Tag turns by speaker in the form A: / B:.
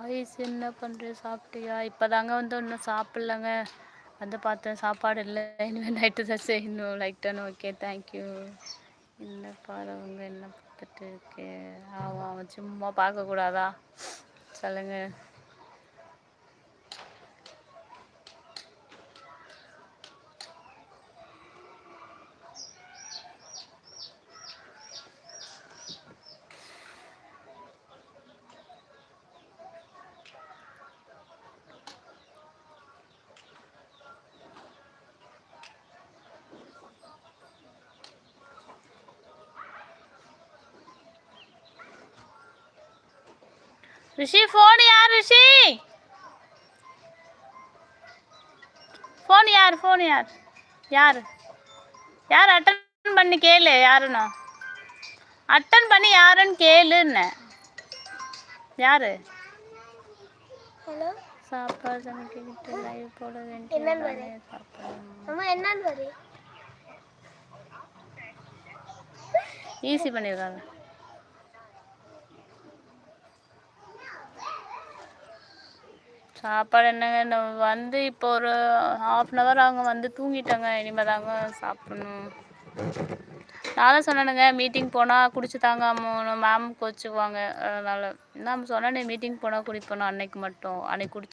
A: Guys என்ன பண்ணுற சாப்பிட்டியா? இப்போதாங்க வந்து இன்னும் சாப்பிட்லங்க. வந்து பார்த்தேன் சாப்பாடு இல்லை. இனிமேல் நைட்டு தான் செய்யணும். லைக் டன் ஓகே தேங்க்யூ என்ன பாருங்க என்ன பார்த்துட்டு இருக்கே? ஆமாம் அவன் சும்மா பார்க்கக்கூடாதா? சொல்லுங்கள் ரிஷி ஃபோன் யார் ரிஷி? ஃபோன் யார் ஃபோன் யார்? யார்? யார் அட்டன் பண்ணி கேளு யாருன்னு? அட்டன் பண்ணி யாருன்னு கேளுன்னு. யாரு?
B: ஹலோ?
A: சாப்பாடு சமைக்கிட்டு லைவ் போட வேண்டிய சாப்பாடு. ஈஸி பண்ணிடுறாங்க. சாப்பாடு என்னங்க? நான் வந்து இப்போ ஒரு ஹாஃப் அன் ஹவர் அவங்க வந்து தூங்கிட்டாங்க. இனிமேல் தாங்க சாப்பிடணும். நான் தான் சொன்னேனுங்க மீட்டிங் போனால் குடிச்சு தாங்க மேம் கோச்சுக்குவாங்க அதனால் நான் சொன்னேன்னே மீட்டிங் போனால் குடிப்போம் அன்னைக்கு மட்டும். அன்னைக்கு குடிச்சு